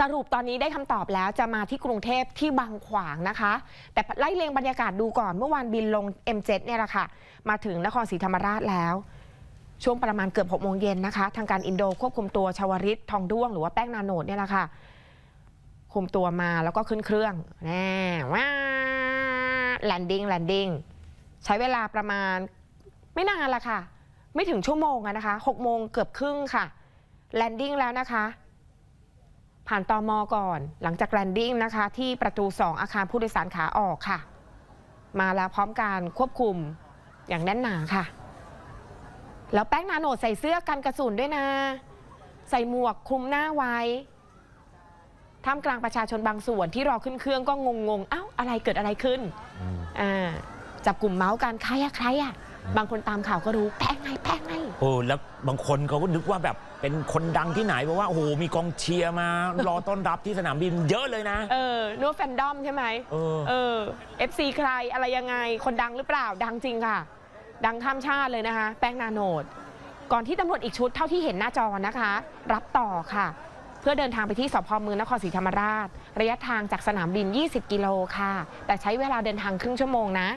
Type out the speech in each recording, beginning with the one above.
สรุปตอนนี้ได้คำตอบแล้วจะมาที่กรุงเทพที่บางขวางนะคะ แต่ไล่เลียงบรรยากาศดูก่อนเมื่อวานบินลง M7 เนี่ยแหละค่ะ มาถึงนครศรีธรรมราชแล้ว ช่วงประมาณเกือบ6โมงเย็นนะคะ ทางการอินโดควบคุมตัวชาวริตทองด้วงหรือว่าแป้งนาโนดเนี่ยแหละค่ะคุมตัวมาแล้วก็ขึ้นเครื่องแน่ว้าแลนดิ้งแลนดิ้งใช้เวลาประมาณไม่นานละค่ะ ไม่ถึงชั่วโมงนะคะ6โมงเกือบครึ่งค่ะแลนดิ้งแล้วนะคะ ผ่านตอมอก่อน หลังจากแลนดิ้งนะคะ ที่ประตู 2 อาคารผู้โดยสารขาออกค่ะ มาแล้วพร้อมการควบคุมอย่างแน่นหนาค่ะ แล้วแป้งนาโนดใส่เสื้อกันกระสุนด้วยนะ ใส่หมวกคลุมหน้าไว้ท่ามกลางประชาชนบางส่วนที่รอขึ้นเครื่องก็งงๆเอ้าอะไรเกิดอะไรขึ้นอ่าจับกลุ่มเมาส์กันใครอะใครอะ บางคนตามข่าวก็รู้แป้งไงแป้งไงโอ้แล้วบางคนเขาก็นึกว่าแบบเป็นคนดังที่ไหนเพราะว่าโอ้โหมีกองเชียร์มารอต้อนรับที่สนามบินเยอะเลยนะ เออนึกว่าแฟนดอมใช่ไหมเออ เออ FC ใครอะไรยังไง คนดังหรือเปล่าดังจริงค่ะ ดังข้ามชาติเลยนะคะ แป้งนาโนด ก่อนที่ตำรวจอีกชุดเท่าที่เห็นหน้าจอนะคะ รับต่อค่ะ เพื่อเดินทางไปที่สพเมืองนครศรีธรรมราช ระยะทางจากสนามบิน 20 กิโลค่ะ แต่ใช้เวลาเดินทางครึ่งชั่วโมงนะ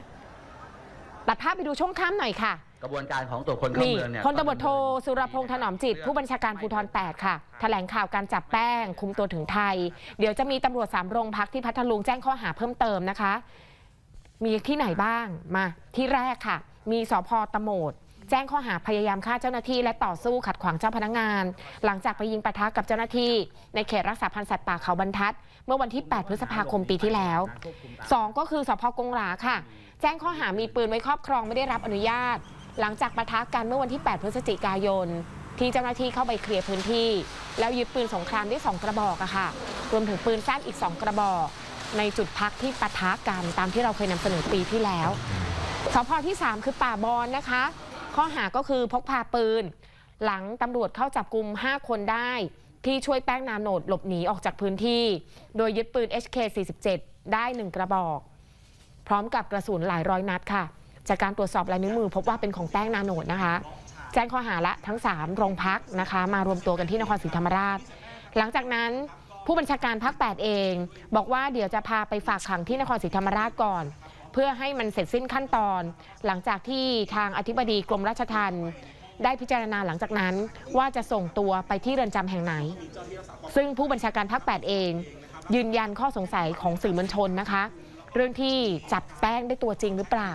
ตัดภาพไปดูช่วงค่ำหน่อยค่ะ กระบวนการของตัวจคนเข้านี่เมืองเนี่ยพลตำรวจโทสุรพงษ์ถนอมจิต ผู้บัญชาการภูธร8ค่ะ แถลงข่าวการจับแป้ง คุมตัวถึงไทย เดี๋ยวจะมีตำรวจสามโรงพักที่พัทลุงแจ้งข้อหาเพิ่มเติมนะคะ มีที่ไหนบ้างมาที่แรกค่ะ มีสพตะโหมด แจ้งข้อหาพยายามฆ่าเจ้าหน้าที่ และต่อสู้ขัดขวางเจ้าพนักงาน หลังจากไปยิงปะทะกับเจ้าหน้าที่ ในเขตรักษาพันธุ์สัตว์ป่าเขาบรรทัด เมื่อวันที่ 8 พฤษภาคมปีที่แล้วสองก็คือสพกงหลาค่ะ แจ้งข้อหามีปืนไว้ครอบครองไม่ได้รับอนุญาต หลังจากปะทะกันเมื่อวันที่ 8 พฤศจิกายน ที่เจ้าหน้าที่เข้าไปเคลียร์พื้นที่ แล้วยึดปืนสงครามได้ 2 กระบอกอะค่ะ รวมถึงปืนสั้นอีก 2 กระบอก ในจุดพักที่ปะทะกันตามที่เราเคยนำเสนอปีที่แล้วสพที่ 3 คือป่าบอนนะคะ ข้อหาก็คือพกพาปืน หลังตำรวจเข้าจับกลุ่ม 5 คนได้ ที่ช่วยแป้งนาโนดหลบหนีออกจากพื้นที่ โดยยึดปืน HK47 ได้ 1 กระบอก พร้อมกับกระสุนหลายร้อยนัดค่ะ จากการตรวจสอบลายนิ้วมือ พบว่าเป็นของแป้งนาโนดนะคะ แจ้งข้อหาละทั้ง 3 โรงพักนะคะ มารวมตัวกันที่นครศรีธรรมราช หลังจากนั้นผู้บัญชาการภาค8เอง บอกว่าเดี๋ยวจะพาไปฝากขังที่นครศรีธรรมราชก่อน เพื่อให้มันเสร็จสิ้นขั้นตอน หลังจากที่ทางอธิบดีกรมราชทัณฑ์ได้พิจารณาหลังจากนั้นว่าจะส่งตัวไปที่เรือนจำแห่งไหน ซึ่งผู้บัญชาการภาค8เอง ยืนยันข้อสงสัยของสื่อมวลชนนะคะ เรื่องที่จับแป้งได้ตัวจริงหรือเปล่า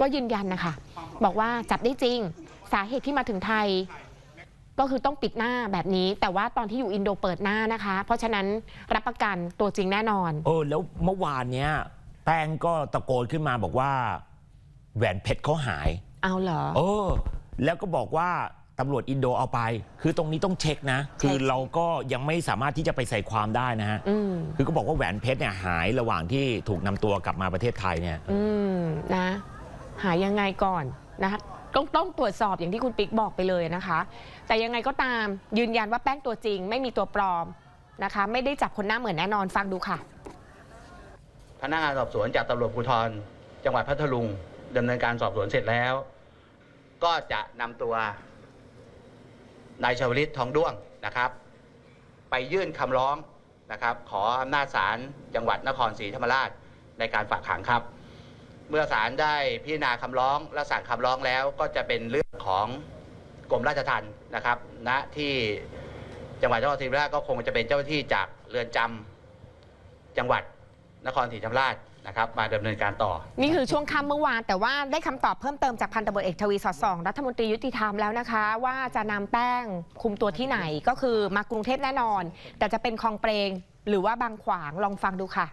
ก็ยืนยันนะคะ บอกว่าจับได้จริง สาเหตุที่มาถึงไทย ก็คือต้องปิดหน้าแบบนี้ แต่ว่าตอนที่อยู่อินโดเปิดหน้านะคะ เพราะฉะนั้นรับประกันตัวจริงแน่นอน เออแล้วเมื่อวานเนี้ยแป้งก็ตะโกนขึ้นมาบอกว่า แหวนเพชรเขาหาย เอาเหรอ เออ แล้วก็บอกว่า ตำรวจอินโดเอาไป คือตรงนี้ต้องเช็คนะ คือเราก็ยังไม่สามารถที่จะไปใส่ความได้นะฮะอืมคือก็บอกว่าแหวนเพชรเนี่ยหายระหว่างที่ถูกนำตัวกลับมาประเทศไทยเนี่ยอืมนะ หายังไงก่อนนะคะต้องต้องตรวจสอบอย่างที่คุณปิ๊กบอกไปเลยนะคะ แต่ยังไงก็ตามยืนยันว่าแป้งตัวจริง ไม่มีตัวปลอมนะคะ ไม่ได้จับคนหน้าเหมือนแน่นอนฟังดูค่ะ พนักงานสอบสวนจากตำรวจภูธรจังหวัดพัทลุงดำเนินการสอบสวนเสร็จแล้ว ก็จะนำตัว นายชวลิตทองด้วงนะครับ ไปยื่นคำร้องนะครับ ขออำนาจศาลจังหวัดนครศรีธรรมราชในการฝากขังครับ เมื่อศาลได้พิจารณาคำร้องและสั่งคำร้องแล้วก็จะเป็นเรื่องของกรมราชทัณฑ์นะครับณที่จังหวัดนครศรีธรรมราชก็คงจะเป็นเจ้าหน้าที่จากเรือนจำจังหวัดนครศรีธรรมราช นะครับมาดำเนินการต่อ นี่คือช่วงค่ำเมื่อวาน แต่ว่าได้คำตอบเพิ่มเติมจากพันตำรวจเอกทวีสอดส่อง รัฐมนตรียุติธรรมแล้วนะคะ ว่าจะนำแป้งคุมตัวที่ไหนก็คือมากรุงเทพแน่นอน แต่จะเป็นคลองเปรงหรือว่าบางขวางลองฟังดูค่ะ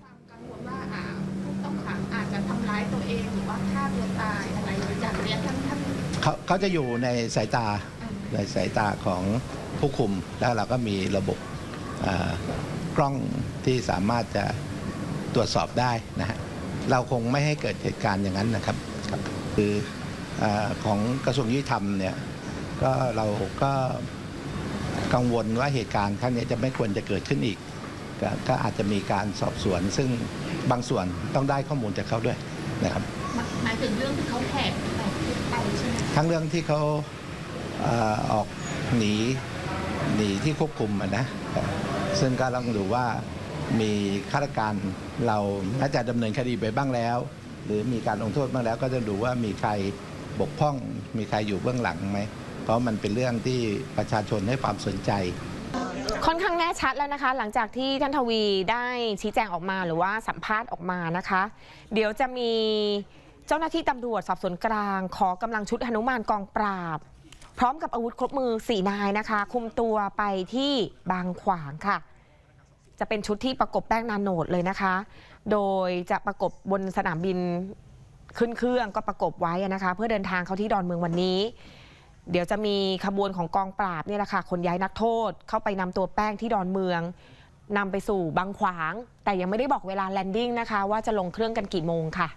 ความกังวลว่าอ่าผู้ต้องขังอาจจะทำร้ายตัวเองหรือว่าฆ่าตัวตายอะไรอย่างเนี้ยท่านท่านเขาเขาจะอยู่ในสายตาในสายตาของผู้คุมแล้วเราก็มีระบบอ่ากล้องที่สามารถจะ ตรวจสอบได้นะฮะเราคงไม่ให้เกิดเหตุการณ์อย่างนั้นนะครับครับคืออาของกระทรวงยุติธรรมเนี่ยก็เราก็กังวลว่าเหตุการณ์ครั้งนี้จะไม่ควรจะเกิดขึ้นอีกกก็อาจจะมีการสอบสวน ซึ่งบางส่วนต้องได้ข้อมูลจากเขาด้วยนะครับหมายถึงเรื่องที่เขาแหกแหกคุกไปใช่ไหมทั้งเรื่องที่เขาเอ่อออกหนีหนีที่ควบคุมอะนะซึ่งก็ต้องดูว่า มีข้าราชการเราน่าจะดำเนินคดีไปบ้างแล้ว หรือมีการลงโทษบ้างแล้วก็จะดูว่ามีใครบกพร่อง มีใครอยู่เบื้องหลังไหม เพราะมันเป็นเรื่องที่ประชาชนให้ความสนใจค่อนข้างแน่ชัดแล้วนะคะ หลังจากที่ท่านทวีได้ชี้แจงออกมาหรือว่าสัมภาษณ์ออกมานะคะ เดี๋ยวจะมีเจ้าหน้าที่ตำรวจสอบสวนกลาง ขอกำลังชุดหนุมานกองปราบ พร้อมกับอาวุธครบมือ 4 นายนะคะ คุมตัวไปที่บางขวางค่ะ จะเป็นชุดที่ประกบแป้งนาโนดเลยนะคะ โดยจะประกบบนสนามบินขึ้นเครื่องก็ประกบไว้นะคะ เพื่อเดินทางเข้าที่ดอนเมืองวันนี้ เดี๋ยวจะมีขบวนของกองปราบเนี่ยแหละค่ะคนย้ายนักโทษเข้าไปนำตัวแป้งที่ดอนเมืองนำไปสู่บางขวาง แต่ยังไม่ได้บอกเวลาแลนดิ้งนะคะ ว่าจะลงเครื่องกันกี่โมงค่ะ